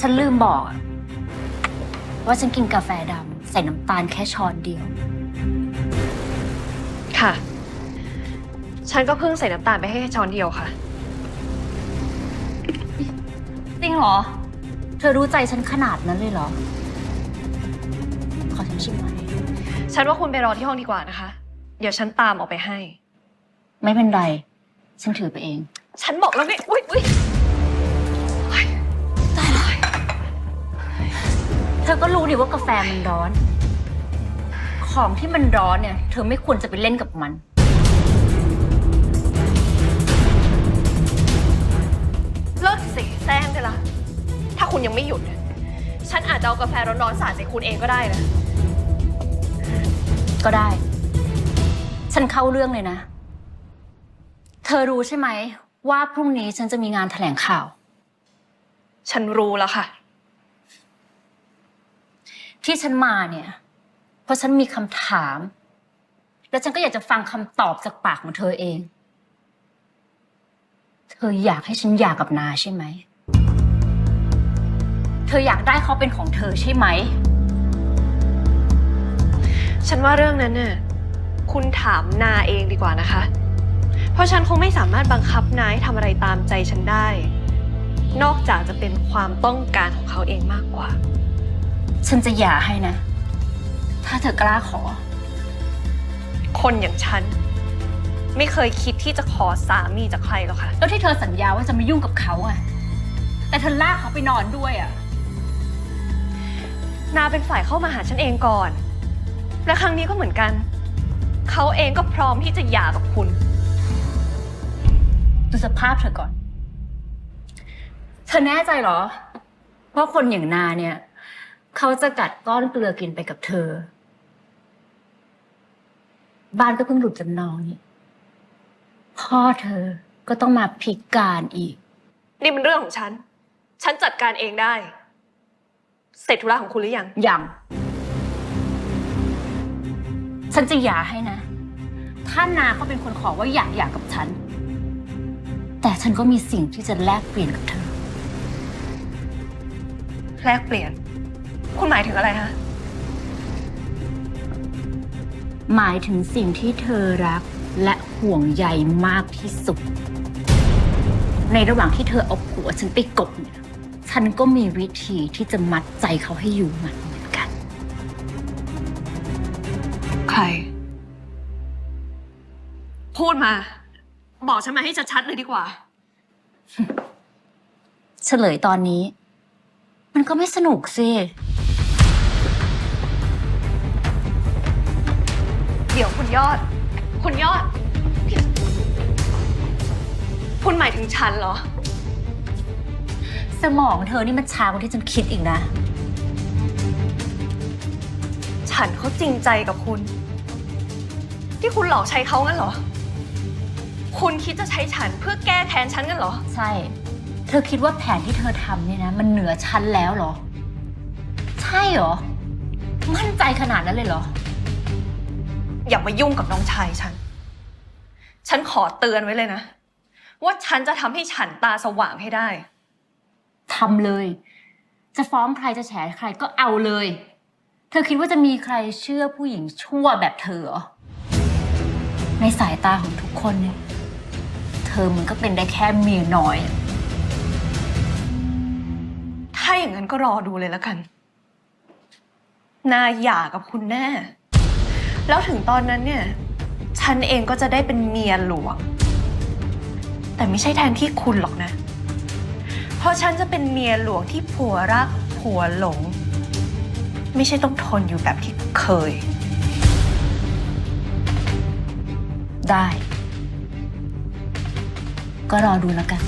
ฉันลืมบอกอะว่าฉันกินกาแฟดำใส่น้ำตาลแค่ช้อนเดียว ค่ะ ฉันก็เพิ่งใส่น้ำตาลไปให้แค่ช้อนเดียวค่ะ จริงเหรอ เธอรู้ใจฉันขนาดนั้นเลยเหรอ ขอฉันชิมหน่อยฉันว่าคุณไปรอที่ห้องดีกว่านะคะ เดี๋ยวฉันตามออกไปให้ ไม่เป็นไร ฉันถือไปเอง ฉันบอกแล้วไงอุ้ยอุ้ย ธอก็รู้ดิว่ากาแฟมันร้อน ของที่มันร้อนเนี่ย เธอไม่ควรจะไปเล่นกับมัน เลิกเสแสร้งได้ละ ถ้าคุณยังไม่หยุด ฉันอาจจะเอากาแฟร้อนๆสาดใส่คุณเองก็ได้นะ ก็ได้ ฉันเข้าเรื่องเลยนะ เธอรู้ใช่ไหม ว่าพรุ่งนี้ฉันจะมีงานแถลงข่าว ฉันรู้แล้วค่ะ ที่ฉันมาเนี่ย เพราะฉันมีคำถาม และฉันก็อยากจะฟังคำตอบจากปากของเธอเอง เธออยากให้ฉันหย่ากับนาใช่ไหม เธออยากได้เขาเป็นของเธอใช่ไหม ฉันว่าเรื่องนั้นน่ะคุณถามนาเองดีกว่านะคะ เพราะฉันคงไม่สามารถบังคับนายให้ทำอะไรตามใจฉันได้ นอกจากจะเป็นความต้องการของเขาเองมากกว่า ฉันจะหย่าให้นะ ถ้าเธอกล้าขอ คนอย่างฉัน ไม่เคยคิดที่จะขอสามีจากใครหรอกค่ะ แล้วที่เธอสัญญาว่าจะไม่ยุ่งกับเขาอะแต่เธอลากเขาไปนอนด้วยอะนาเป็นฝ่ายเข้ามาหาฉันเองก่อน และครั้งนี้ก็เหมือนกัน เขาเองก็พร้อมที่จะหย่ากับคุณ ดูสภาพเธอก่อน เธอแน่ใจเหรอว่าคนอย่างนาเนี่ย เขาจะกัดก้อนเกลือกินไปกับเธอ บ้านก็เพิ่งหลุดจำนองนี่พ่อเธอก็ต้องมาพิการอีก นี่มันเรื่องของฉัน ฉันจัดการเองได้ เสร็จธุระของคุณหรือยัง ยัง ฉันจะหย่าให้นะ ถ้านาเขาเป็นคนขอว่าอยากหย่ากับฉัน แต่ฉันก็มีสิ่งที่จะแลกเปลี่ยนกับเธอ แลกเปลี่ยน คุณหมายถึงอะไรฮะหมายถึงสิ่งที่เธอรักและห่วงใยมากที่สุด ในระหว่างที่เธอเอาผัวฉันไปกบเนี่ย ฉันก็มีวิธีที่จะมัดใจเขาให้อยู่หมันเหมือนกัน ใคร พูดมา บอกฉันมาให้ชัดๆเลยดีกว่า เฉลยตอนนี้ มันก็ไม่สนุกสิ ดี๋ยวคุณยอด คุณยอด คุณหมายถึงฉันเหรอ สมองเธอนี่มันช้ากว่าที่ฉันคิดอีกนะ ฉันเขาจริงใจกับคุณ ที่คุณหลอกใช้เขางั้นเหรอ คุณคิดจะใช้ฉันเพื่อแก้แค้นฉันกันเหรอ ใช่ เธอคิดว่าแผนที่เธอทำเนี่ยนะ มันเหนือฉันแล้วเหรอ ใช่เหรอ มั่นใจขนาดนั้นเลยเหรอ อย่ามายุ่งกับน้องชายฉัน ฉันขอเตือนไว้เลยนะ ว่าฉันจะทำให้ฉันตาสว่างให้ได้ ทำเลย จะฟ้องใครจะแฉใครก็เอาเลย เธอคิดว่าจะมีใครเชื่อผู้หญิงชั่วแบบเธอเหรอในสายตาของทุกคนเนี่ย เธอมันก็เป็นได้แค่เมียน้อยอะถ้าอย่างนั้นก็รอดูเลยแล้วกัน นาหย่ากับคุณแน่ แล้วถึงตอนนั้นเนี่ย ฉันเองก็จะได้เป็นเมียหลวง แต่ไม่ใช่แทนที่คุณหรอกนะ เพราะฉันจะเป็นเมียหลวงที่ผัวรักผัวหลง ไม่ใช่ต้องทนอยู่แบบที่เคย ได้ ก็รอดูแล้วกัน